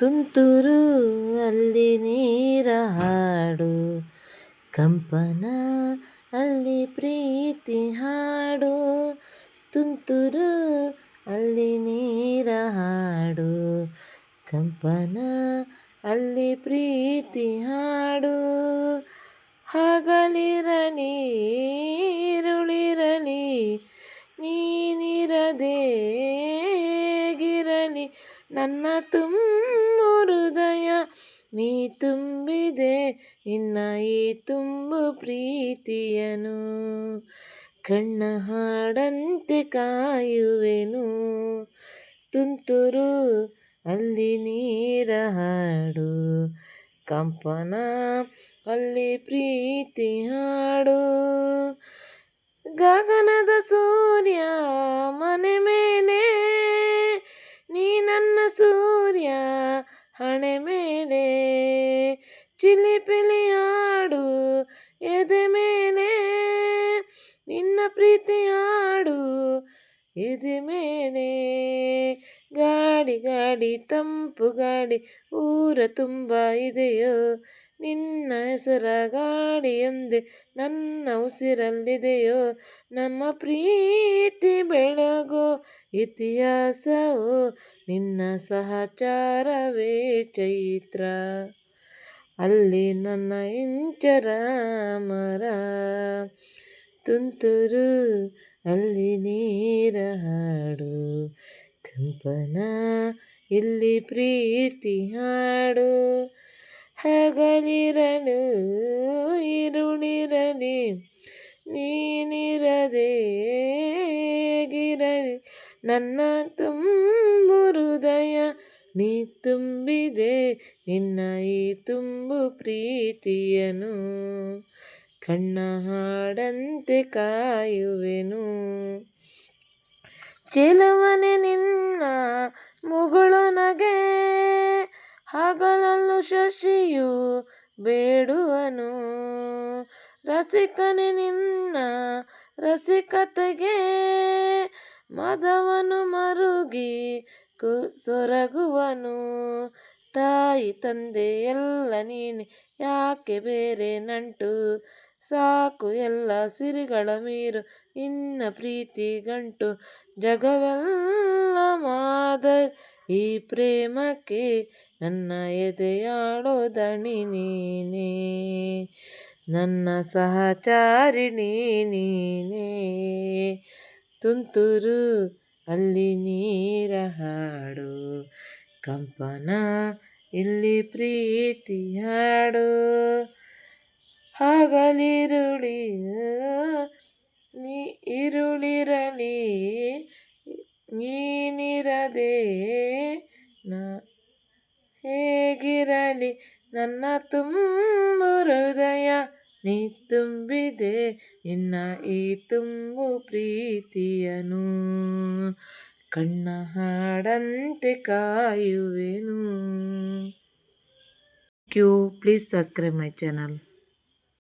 ತುಂತುರು, ಅಲ್ಲಿ ನೀರ ಹಾಡು. ಕಂಪನ, ಅಲ್ಲಿ ಪ್ರೀತಿ ಹಾಡು. ತುಂತುರು, ಅಲ್ಲಿ ನೀರ ಹಾಡು. ಕಂಪನ, ಅಲ್ಲಿ ಪ್ರೀತಿ ಹಾಡು. ಹಗಲಿರಲಿ ಈರುಳಿರಲಿ ನೀನಿರದೇಗಿರಲಿ. ನನ್ನ ತುಂಬ ಹೃದಯ ನೀ ತುಂಬಿದೆ ನಿನ್ನ ಈ ತುಂಬು ಪ್ರೀತಿಯನು. ಕಣ್ಣ ಹಾಡಂತೆ ಕಾಯುವೆನು, ತುಂತುರು ಅಲ್ಲಿ ನೀರ ಹಾಡು. ಕಂಪನ ಅಲ್ಲಿ ಪ್ರೀತಿ ಹಾಡು. ಗಗನದ ಸೂರ್ಯ ಮನೆ ಮೇಲೆ ಸೂರ್ಯ ಹಣೆ ಮೇಲೆ ಚಿಲಿಪಿಲಿ ಆಡು ಎದೆ ಮೇಲೆ ನಿನ್ನ ಪ್ರೀತಿ ಮೇಲೆ ಗಾಡಿ ಗಾಡಿ, ತಂಪು ಗಾಡಿ, ಊರ ತುಂಬ ಇದೆಯೋ? ನಿನ್ನ ಹೆಸರ ಗಾಡಿಯೊಂದೆ ನನ್ನ ಉಸಿರಲ್ಲಿದೆಯೋ? ನಮ್ಮ ಪ್ರೀತಿ ಬೆಳಗೋ ಇತಿಹಾಸವೋ? ನಿನ್ನ ಸಹಚಾರವೇ ಚೈತ್ರ. ಅಲ್ಲಿ ನನ್ನ ಇಂಚರ ಮರ. ತುಂತುರು ಅಲ್ಲಿ ನೀರ ಹಾಡು. ಕಂಪನ, ಇಲ್ಲಿ ಪ್ರೀತಿ ಹಾಡು. ಹಗಲಿರಲು ನೀನಿರದೆ ನೀನಿರದೇಗಿರಲಿ ನನ್ನ ತುಂಬು ಹೃದಯ, ನೀ ತುಂಬಿದೆ, ನಿನ್ನ ಈ ತುಂಬು ಪ್ರೀತಿಯನು. ಕಣ್ಣ ಹಾಡಂತೆ ಕಾಯುವೆನು. ಚೆಲುವನೆ ನಿನ್ನ ಮುಗುಳು ನಗೆ, ಹಗಲಲ್ಲೂ ಶಶಿಯು ಬೇಡುವನು. ರಸಿಕನೆ ನಿನ್ನ ರಸಿಕತೆಗೆ ಮದವನು ಮರುಗಿ ಕು ಸೊರಗುವನು. ತಾಯಿ ತಂದೆ ಎಲ್ಲ ನೀನೆ, ಯಾಕೆ ಬೇರೆ ನಂಟು ಸಾಕು ಎಲ್ಲ ಸಿರಿಗಳ ಮೀರು ನಿನ್ನ ಪ್ರೀತಿ ಗಂಟು, ಜಗವೆಲ್ಲ ಮಾದರ್, ಈ ಪ್ರೇಮಕ್ಕೆ ನನ್ನ ಎದೆಯಾಡೋ ದಣಿ ನೀನೇ, ನನ್ನ ಸಹಚಾರಿಣಿ ನೀನೇ ತುಂತುರು ಅಲ್ಲಿ ನೀರ ಹಾಡು, ಕಂಪನ ಇಲ್ಲಿ ಪ್ರೀತಿ ಹಾಡು. ಹಗಲಿರುಳಿ, ನೀ ಇರುಳಿರಲಿ ನೀನಿರದೆ ನಾ ಹೇಗಿರಲಿ, ನನ್ನ ತುಂಬ ಹೃದಯ ನೀ ತುಂಬಿದೆ, ನಿನ್ನ ಈ ತುಂಬು ಪ್ರೀತಿಯನು. ಕಣ್ಣ ಹಾಡಂತೆ ಕಾಯುವೆನು. ಕ್ಯೂ ಪ್ಲೀಸ್ ಸಬ್ಸ್ಕ್ರೈಬ್ ಮೈ ಚಾನಲ್